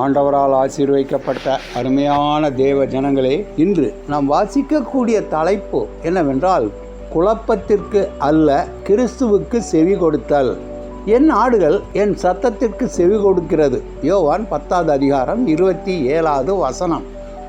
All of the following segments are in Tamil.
ஆண்டவரால் ஆசீர்வதிக்கப்பட்ட அருமையான தேவ ஜனங்களே இன்று நாம் வாசிக்கக்கூடிய தலைப்பு என்னவென்றால் குழப்பத்திற்கு அல்ல கிறிஸ்துவுக்கு செவி கொடுத்தல். என் ஆடுகள் என் சத்தத்திற்கு செவி கொடுக்கிறது. யோவான் பத்தாவது அதிகாரம் இருபத்தி ஏழாவது வசனம்.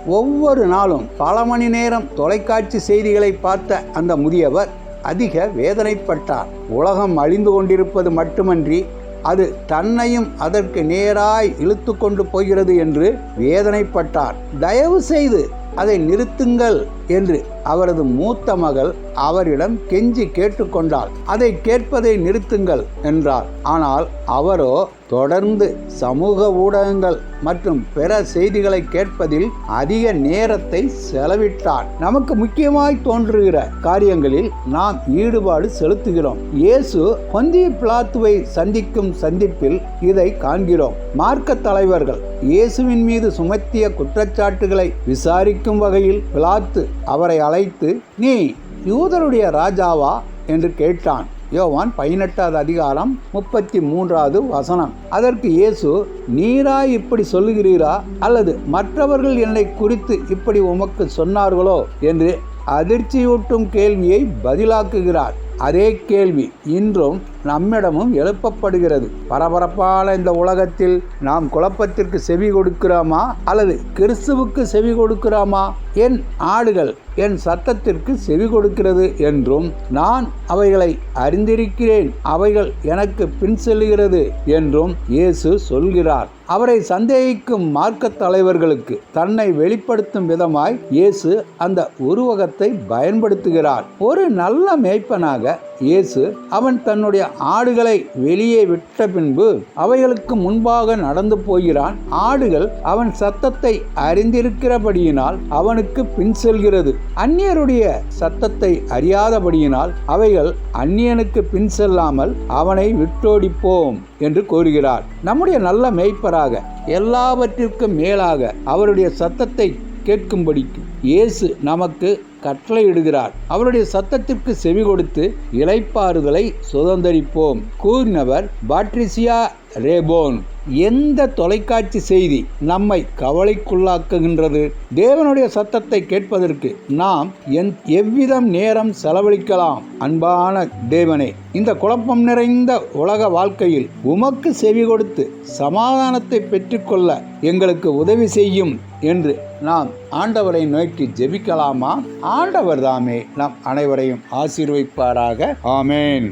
ஒவ்வொரு நாளும் பல மணி நேரம் தொலைக்காட்சி செய்திகளை பார்த்த அந்த முதியவர் அதிக வேதனைப்பட்டார். உலகம் அழிந்து கொண்டிருப்பது மட்டுமன்றி அது தன்னையும் அதற்கு நேராய் இழுத்து கொண்டு போகிறது என்று வேதனைப்பட்டார். தயவு செய்து அதை நிறுத்துங்கள் என்று அவரது மூத்த மகள் அவரிடம் கெஞ்சி கேட்டுக்கொண்டாள். அதை கேட்பதை நிறுத்துங்கள் என்றார். ஆனால் அவரோ தொடர்ந்து சமூக ஊடகங்கள் மற்றும் பிற செய்திகளை கேட்பதில் அதிக நேரத்தை செலவிட்டார். நமக்கு முக்கியமாய் தோன்றுகிற காரியங்களில் நாம் ஈடுபாடு செலுத்துகிறோம். இயேசு பொந்திய பிளாத்துவை சந்திக்கும் சந்திப்பில் இதை காண்கிறோம். மார்க்க தலைவர்கள் இயேசுவின் மீது சுமத்திய குற்றச்சாட்டுகளை விசாரிக்கும் வகையில் பிளாத்து அவரை அழைத்து நீ யூதருடைய ராஜாவா? என்று கேட்டான். யோவான் பதினெட்டாவது அதிகாரம் முப்பத்தி மூன்றாவது வசனம். அதற்கு இயேசு நீரா இப்படி சொல்லுகிறீரா? அல்லது மற்றவர்கள் என்னை குறித்து இப்படி உமக்கு சொன்னார்களோ? என்று அதிர்ச்சியூட்டும் கேள்வியை பதிலாக்குகிறார். அதே கேள்வி இன்றும் நம்மிடமும் எழுப்பப்படுகிறது. பரபரப்பான இந்த உலகத்தில் நாம் குழப்பத்திற்கு செவி கொடுக்கிறோமா? அல்லது கிறிஸ்துவுக்கு செவி கொடுக்கிறோமா? என் ஆடுகள் என் சத்தத்திற்கு செவி கொடுக்கிறது என்றும் நான் அவைகளை அறிந்திருக்கிறேன். அவைகள் எனக்கு பின் செல்லுகிறது என்றும் இயேசு சொல்கிறார். அவரை சந்தேகிக்கும் மார்க்க தலைவர்களுக்கு தன்னை வெளிப்படுத்தும் விதமாய் இயேசு அந்த உருவகத்தை பயன்படுத்துகிறார். ஒரு நல்ல மேய்ப்பனாக இயேசு அவன் தன்னுடைய ஆடுகளை வெளியே விட்ட பின்பு அவைகளுக்கு முன்பாக நடந்து போகிறான். ஆடுகள் அவன் சத்தத்தை அறிந்திருக்கிறபடியினால் அவனுக்கு பின் செல்கிறது. அந்நியருடைய சத்தத்தை அறியாதபடியினால் அவைகள் அந்நியனுக்கு பின் செல்லாமல் அவனை விட்டோடிப்போம் என்று கூறுகிறார். நம்முடைய நல்ல மேய்ப்பராக எல்லாவற்றிற்கும் மேலாக அவருடைய சத்தத்தை கேட்கும்படிக்கு இயேசு நமக்கு கட்டளையிடுகிறார். அவருடைய சத்தத்திற்கு செவி கொடுத்து இலைப்பாறுதலை சுதந்திரிப்போம் கூறினவர் பாட்ரிசியா ரேபோன். எந்த தொலைக்காட்சி செய்தி நம்மை கவலைக்குள்ளாக்குகின்றது? தேவனுடைய சத்தத்தை கேட்பதற்கு நாம் எந் எவ்விதம் நேரம் செலவழிக்கலாம்? அன்பான தேவனே இந்த குழப்பம் நிறைந்த உலக வாழ்க்கையில் உமக்கு செவி கொடுத்து சமாதானத்தை பெற்றுக்கொள்ள எங்களுக்கு உதவி செய்யும் என்று நாம் ஆண்டவரை நோக்கி ஜெபிக்கலாமா? ஆண்டவர் தாமே நம் அனைவரையும் ஆசீர்வைப்பாராக. ஆமேன்.